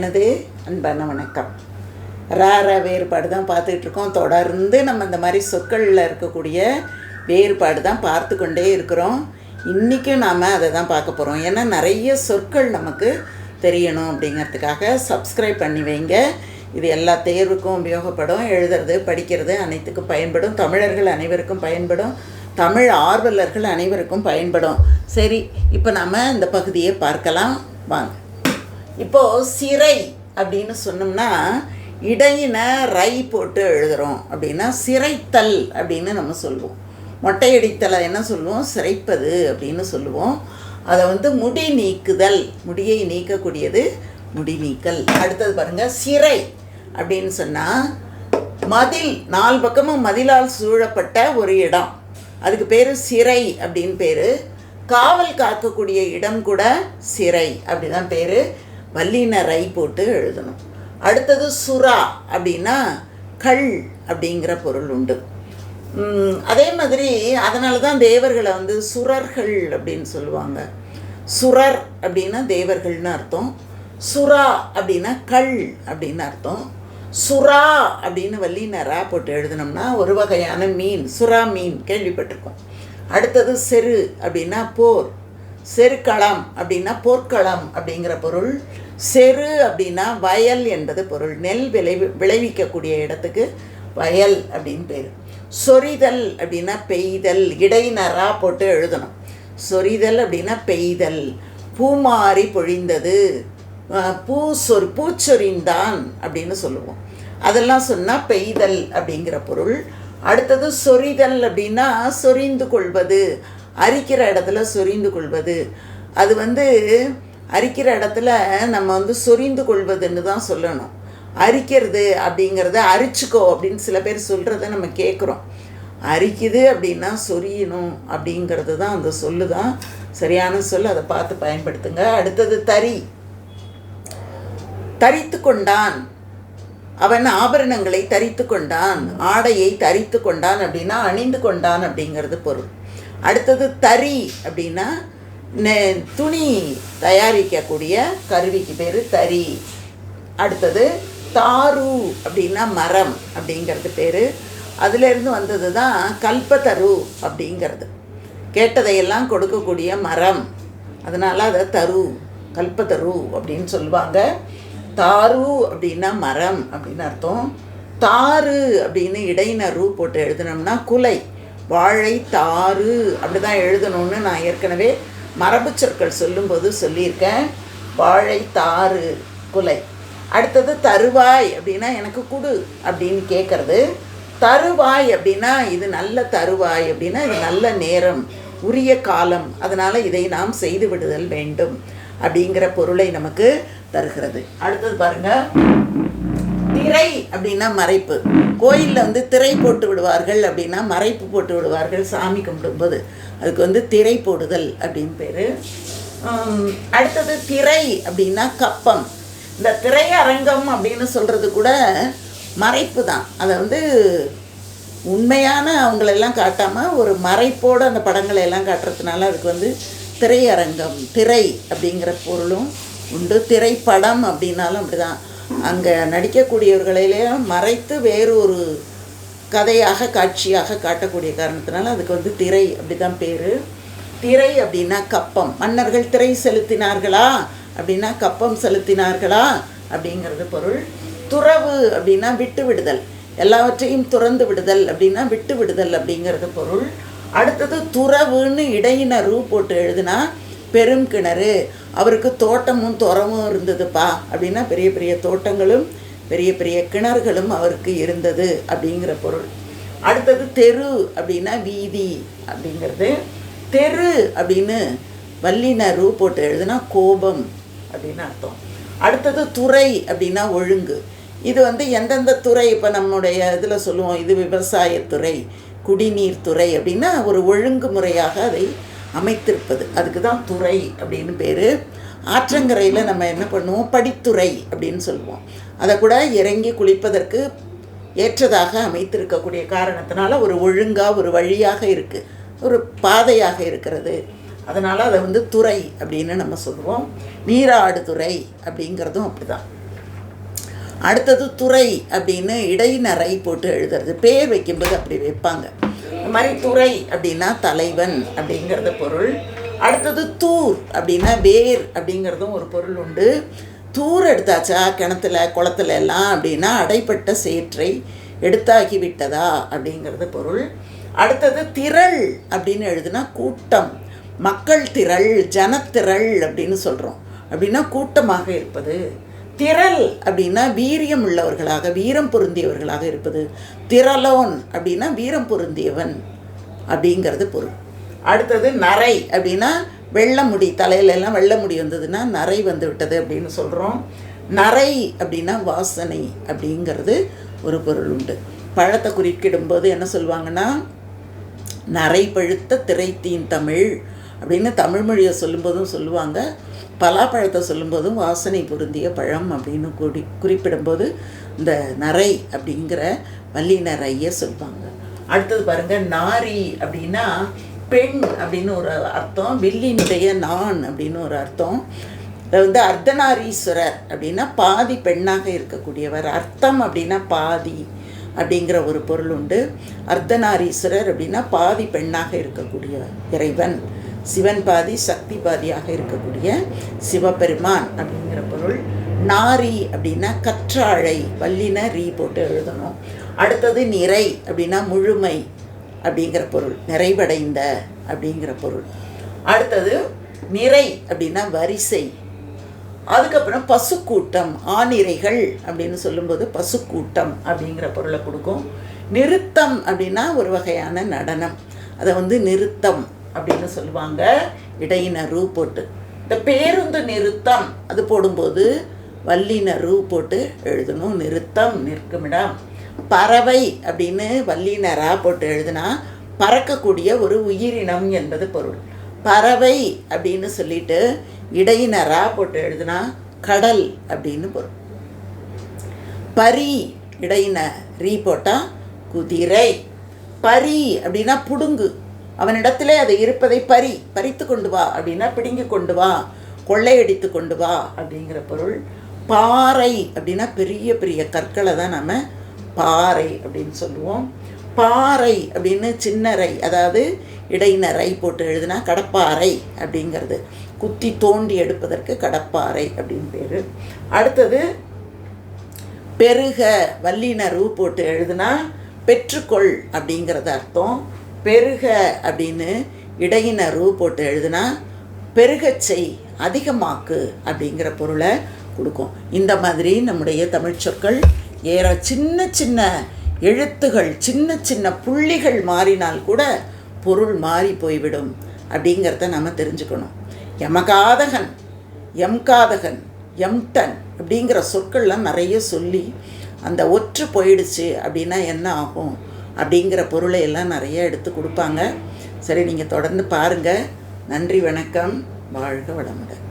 எனது அன்பான வணக்கம். ரார வேறுபாடு தான் பார்த்துட்டு இருக்கோம் தொடர்ந்து நம்ம இந்த மாதிரி சொற்களில் இருக்கக்கூடிய வேறுபாடு தான் பார்த்து கொண்டே இருக்கிறோம். இன்றைக்கும் நாம் அதை தான் பார்க்க போகிறோம் ஏன்னா நிறைய சொற்கள் நமக்கு தெரியணும் அப்படிங்கிறதுக்காக சப்ஸ்கிரைப் பண்ணி வைங்க. இது எல்லா தேர்வுக்கும் உபயோகப்படும். எழுதுறது படிக்கிறது அனைத்துக்கும் பயன்படும். தமிழர்கள் அனைவருக்கும் பயன்படும். தமிழ் ஆர்வலர்கள் அனைவருக்கும் பயன்படும். சரி இப்போ நம்ம இந்த பகுதியை பார்க்கலாம். வாங்க. இப்போது சிறை அப்படின்னு சொன்னோம்னா இடையின ரை போட்டு எழுதுகிறோம் அப்படின்னா சிறைத்தல் அப்படின்னு நம்ம சொல்லுவோம். மொட்டையடித்தலை என்ன சொல்லுவோம்? சிறைப்பது அப்படின்னு சொல்லுவோம். அதை வந்து முடி நீக்குதல் முடியை நீக்கக்கூடியது முடி நீக்கல். அடுத்தது பாருங்கள் சிறை அப்படின்னு சொன்னால் மதில் நாலு பக்கமும் மதிலால் சூழப்பட்ட ஒரு இடம். அதுக்கு பேர் சிறை அப்படின்னு பேர். காவல் காக்கக்கூடிய இடம் கூட சிறை அப்படி தான் பேர். வல்லின ரை போட்டு எழுதணும். அடுத்தது சுறா அப்படின்னா கள் அப்படிங்கிற பொருள் உண்டு. அதே மாதிரி அதனால தான் தேவர்களை வந்து சுரர்கள் அப்படின்னு சொல்லுவாங்க. சுரர் அப்படின்னா தேவர்கள்னு அர்த்தம். சுறா அப்படின்னா கள் அப்படின்னு அர்த்தம். சுறா அப்படின்னு வல்லினரா போட்டு எழுதினோம்னா ஒரு வகையான மீன் சுறா மீன் கேள்விப்பட்டிருக்கோம். அடுத்தது செரு அப்படின்னா போர். செருக்களம் அப்படின்னா பொற்களம் அப்படிங்கிற பொருள். செரு அப்படின்னா வயல் என்பது பொருள். நெல் விளைவி விளைவிக்கக்கூடிய இடத்துக்கு வயல் அப்படின்னு பேர். சொரிதல் அப்படின்னா பெய்தல் இடைநரா போட்டு எழுதணும். சொரிதல் அப்படின்னா பெய்தல். பூமாறி பொழிந்தது. பூ சொறி பூச்சொரிந்தான் அப்படின்னு சொல்லுவோம். அதெல்லாம் சொன்னால் பெய்தல் அப்படிங்கிற பொருள். அடுத்தது சொரிதல் அப்படின்னா சொரிந்து கொள்வது. அரிக்கிற இடத்துல சொரிந்து கொள்வது. அது வந்து அரிக்கிற இடத்துல நம்ம வந்து சொரிந்து கொள்வதுன்னு தான் சொல்லணும். அரிக்கிறது அப்படிங்கிறத அரிச்சுக்கோ அப்படின்னு சில பேர் சொல்கிறத நம்ம கேட்குறோம் அரிக்குது அப்படின்னா சொரியணும் அப்படிங்கிறது தான் அந்த சொல்லு தான். சரியான சொல். அதை பார்த்து பயன்படுத்துங்க. அடுத்தது தறி. தரித்து கொண்டான். அவன் ஆபரணங்களை தரித்து கொண்டான். ஆடையை தரித்து கொண்டான் அப்படின்னா அணிந்து கொண்டான் அப்படிங்கிறது பொருள். அடுத்தது தறி அப்படின்னா நெ- துணி தயாரிக்கக்கூடிய கருவிக்கு பேர் தறி. அடுத்தது தாரு அப்படின்னா மரம் அப்படிங்கிறது பேர். அதுலேருந்து வந்தது தான் கல்பத்தரு அப்படிங்கிறது. கேட்டதையெல்லாம் கொடுக்கக்கூடிய மரம். அதனால் அதை தரு கல்பத்தரு அப்படின்னு சொல்லுவாங்க. தாரு அப்படின்னா மரம் அப்படின்னு அர்த்தம். தாறு அப்படின்னு இடைநரு போட்டு எழுதினோம்னா குலை. வாழை தாறு அப்படி தான் எழுதணும்னு நான் ஏற்கனவே மரபு சொற்கள் சொல்லும்போது சொல்லியிருக்கேன். வாழை தாறு குலை. அடுத்தது தருவாய் அப்படின்னா எனக்கு கொடு அப்படின்னு கேட்குறது. தருவாய் அப்படின்னா இது நல்ல தருவாய் அப்படின்னா இது நல்ல நேரம் உரிய காலம். அதனால் இதை நாம் செய்து விடுதல் வேண்டும். அப்படிங்கிற பொருளை நமக்கு தருகிறது. அடுத்தது பாருங்க. திரை அப்படின்னா மறைப்பு. கோயிலில் வந்து திரை போட்டு விடுவார்கள் அப்படின்னா மறைப்பு போட்டு விடுவார்கள் சாமி கும்பிடும்போது. அதுக்கு வந்து திரை போடுதல் அப்படின்னு பேர். அடுத்தது திரை அப்படின்னா கப்பம். இந்த திரையரங்கம் அப்படின்னு சொல்கிறது கூட மறைப்பு தான். அதை வந்து உண்மையான அவங்களெல்லாம் காட்டாமல் ஒரு மறைப்போடு அந்த படங்களை எல்லாம் காட்டுறதுனால அதுக்கு வந்து திரையரங்கம் திரை அப்படிங்கிற பொருளும் உண்டு. திரைப்படம் அப்படின்னாலும் அப்படிதான். அங்கே நடிக்கக்கூடியவர்களையே மறைத்து வேறு ஒரு கதையாக காட்சியாக காட்டக்கூடிய காரணத்தினால அதுக்கு வந்து திரை அப்படி தான் பேர். திரை அப்படின்னா கப்பம். மன்னர்கள் திரை செலுத்தினார்களா? அப்படின்னா கப்பம் செலுத்தினார்களா? அப்படிங்கிறது பொருள். துறவு அப்படின்னா விட்டு விடுதல். எல்லாவற்றையும் துறந்து விடுதல் அப்படின்னா விட்டு விடுதல் அப்படிங்கிறது பொருள். அடுத்தது துறவுன்னு இடையின ரூ போட்டு எழுதுனா பெரும் கிணறு. அவருக்கு தோட்டமும் துறவும் இருந்ததுப்பா. அப்படின்னா பெரிய பெரிய தோட்டங்களும் பெரிய பெரிய கிணறுகளும் அவருக்கு இருந்தது அப்படிங்கிற பொருள். அடுத்தது தெரு அப்படின்னா வீதி அப்படிங்கிறது. தெரு அப்படின்னு வல்லின ரூ போட்டு எழுதுனா கோபம் அப்படின்னு அர்த்தம். அடுத்தது துறை அப்படின்னா ஒழுங்கு. இது வந்து எந்தெந்த துறை? இப்போ நம்முடைய இதில் சொல்லுவோம் இது விவசாயத்துறை. குடிநீர் துறை அப்படின்னா ஒரு ஒழுங்குமுறையாக அதை அமைத்திருப்பது. அதுக்கு தான் துறை அப்படின்னு பேர். ஆற்றங்கரையில் நம்ம என்ன பண்ணுவோம்? படித்துறை அப்படின்னு சொல்லுவோம். அதை கூட இறங்கி குளிப்பதற்கு ஏற்றதாக அமைத்திருக்கக்கூடிய காரணத்தினால ஒரு ஒழுங்காக ஒரு வழியாக இருக்குது ஒரு பாதையாக இருக்கிறது. அதனால் அதை வந்து துறை அப்படின்னு நம்ம சொல்லுவோம். நீராடுதுறை அப்படிங்கிறதும் அப்படிதான். அடுத்தது துறை அப்படின்னு இடைநரை போட்டு எழுதுறது. பேர் வைக்கும்போது அப்படி வைப்பாங்க. இந்த மாதிரி துறை அப்படின்னா தலைவன் அப்படிங்கிறது பொருள். அடுத்தது தூர் அப்படின்னா வேர் அப்படிங்கிறதும் ஒரு பொருள் உண்டு. தூர் எடுத்தாச்சா கிணத்துல குளத்துல எல்லாம் அப்படின்னா அடைப்பட்ட சேற்றை எடுத்தாகி விட்டதா அப்படிங்கிறது பொருள். அடுத்தது திரள் அப்படின்னு எழுதுனா கூட்டம். மக்கள் திரள் ஜனத்திரள் அப்படின்னு சொல்கிறோம் அப்படின்னா கூட்டமாக இருப்பது. திரள் அப்படின்னா வீரியம் உள்ளவர்களாக வீரம் பொருந்தியவர்களாக இருப்பது. திரளோன் அப்படின்னா வீரம் பொருந்தியவன் அப்படிங்கிறது பொருள். அடுத்தது நரை அப்படின்னா வெள்ள முடி தலையிலெல்லாம் வெள்ள முடி வந்ததுன்னா நரை வந்து விட்டது அப்படின்னு சொல்கிறோம் நரை அப்படின்னா வாசனை அப்படிங்கிறது ஒரு பொருள் உண்டு. பழத்தை குறிக்கிடும்போது என்ன சொல்லுவாங்கன்னா நரை பழுத்த திரைத்தீன் தமிழ் அப்படின்னு தமிழ்மொழியை சொல்லும்போதும் சொல்லுவாங்க. பலாப்பழத்தை சொல்லும்போதும் வாசனை பொருந்திய பழம் அப்படின்னு கூடி குறிப்பிடும்போது இந்த நரை அப்படிங்கிற வள்ளி நரையை சொல்லுவாங்க அடுத்தது பாருங்க நாரி அப்படின்னா பெண் அப்படின்னு ஒரு அர்த்தம் வில்லினுடைய நான் அப்படின்னு ஒரு அர்த்தம். வந்து அர்த்தநாரீஸ்வரர் அப்படின்னா பாதி பெண்ணாக இருக்கக்கூடியவர். அர்த்தம் அப்படின்னா பாதி அப்படிங்கிற ஒரு பொருள் உண்டு. அர்த்தநாரீஸ்வரர் அப்படின்னா பாதி பெண்ணாக இருக்கக்கூடிய இறைவன். சிவன் பாதி சக்தி பாதியாக இருக்கக்கூடிய சிவபெருமான் அப்படிங்கிற பொருள். நாரி அப்படின்னா கற்றாழை வல்லின ரீ போட்டு எழுதணும். அடுத்தது நிறை அப்படின்னா முழுமை அப்படிங்கிற பொருள் நிறைவடைந்த அப்படிங்கிற பொருள். அடுத்தது நிறை அப்படின்னா வரிசை. அதுக்கப்புறம் பசுக்கூட்டம் ஆநிறைகள் அப்படின்னு சொல்லும்போது பசுக்கூட்டம் அப்படிங்கிற பொருளை கொடுக்கும். நிறுத்தம் அப்படின்னா ஒரு வகையான நடனம். அதை வந்து நிறுத்தம் அப்படின்னு சொல்லுவாங்க. இடையினரு போட்டு. இந்த பேருந்து நிறுத்தம் அது போடும்போது வல்லினரு போட்டு எழுதணும். நிறுத்தம் நிற்குமிடம். பறவை அப்படின்னு வல்லினரா போட்டு எழுதுனா பறக்கக்கூடிய ஒரு உயிரினம் என்பது பொருள். பறவை அப்படின்னு சொல்லிட்டு இடையினரா போட்டு எழுதுனா கடல் அப்படின்னு பொருள். பரி இடையின ரீ போட்டால் குதிரை. பரி அப்படின்னா புடுங்கு. அவனிடத்திலே அது இருப்பதை பறி பறித்து கொண்டு வா அப்படின்னா பிடுங்கி கொண்டு வா கொள்ளையடித்து கொண்டு வா அப்படிங்கிற பொருள். பாறை அப்படின்னா பெரிய பெரிய கற்களை தான் நம்ம பாறை அப்படின்னு சொல்லுவோம். பாறை அப்படின்னு சின்னறை அதாவது இடைநரை போட்டு எழுதுனா கடப்பாறை அப்படிங்கிறது. குத்தி தோண்டி எடுப்பதற்கு கடப்பாறை அப்படின்னு பேர். அடுத்தது பெருக வல்லினரு போட்டு எழுதுனா பெற்றுக்கொள் அப்படிங்கிறது அர்த்தம். பெருக அப்படின்னு இடையினரு போட்டு எழுதுனா பெருகச் செய் அதிகமாக்கு அப்படிங்கிற பொருளை கொடுக்கும். இந்த மாதிரி நம்முடைய தமிழ் சொற்கள் ஏற சின்ன சின்ன எழுத்துகள் சின்ன சின்ன புள்ளிகள் மாறினால் கூட பொருள் மாறி போய்விடும் அப்படிங்கிறத நம்ம தெரிஞ்சுக்கணும். யமகாதகன் எம்காதகன் எம்டன் அப்படிங்கிற சொற்கள்லாம் நிறைய சொல்லி அந்த ஒற்று போயிடுச்சு அப்படின்னா என்ன ஆகும்? அப்படிங்கிற பொருளை எல்லாம் நிறைய எடுத்து கொடுப்பாங்க. சரி நீங்கள் தொடர்ந்து பாருங்கள் நன்றி வணக்கம். வாழ்க வளமுடன்.